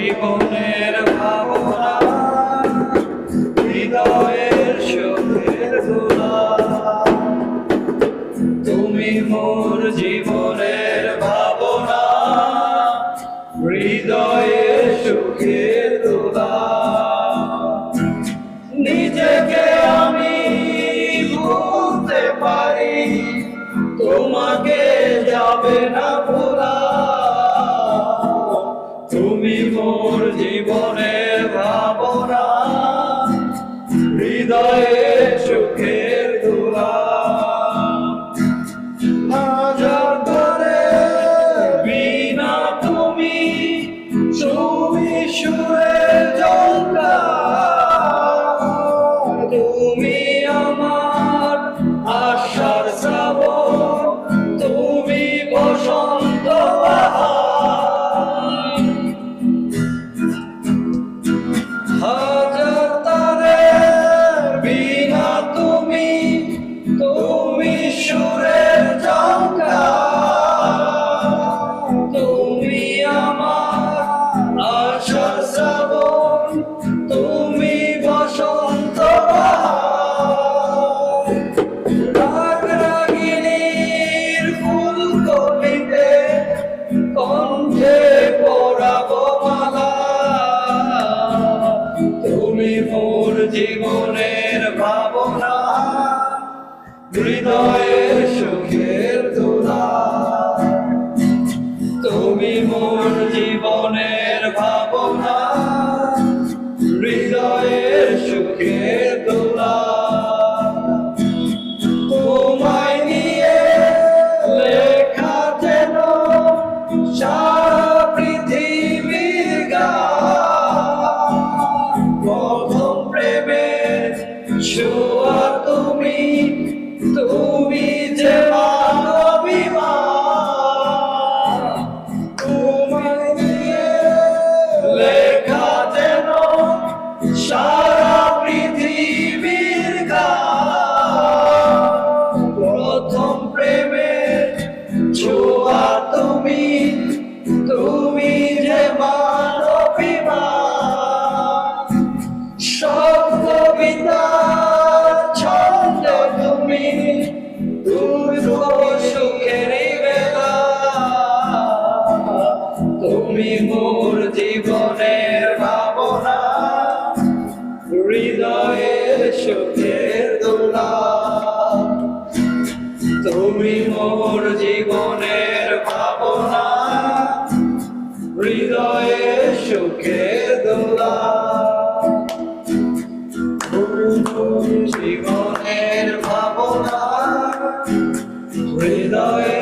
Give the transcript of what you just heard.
জীবনের ভাবনা, হৃদয়ের সুখের গোলা তুমি মোর জীবনের ভাবনা হৃদয়ে সুখের দোলা নিজেকে আমি ভুলতে পারি, তোমাকে যাবে না ভোলা তুমি মোর জীবনের ভাবনা হৃদয়ে সুখের তুমি জীবনের ভাবনা হৃদয়ের সুখের তোলা। তুমি মোর জীবনের ভাবনা হৃদয়ের সুখের তুমি যে মানবী মা। তোমায় লেখা যেন সারা পৃথিবীর। প্রথম প্রেমের ছোঁয়া তুমি তুমি দুর্গ সুখের বেলা। তুমি মোর জীবনের ভাবনা, হৃদয়ের সুখের দোলা। তুমি মোর জীবনের ভাবনা, হৃদয়ের সুখের দোলা। জীবনের ভাবনা হৃদয়ের সুখের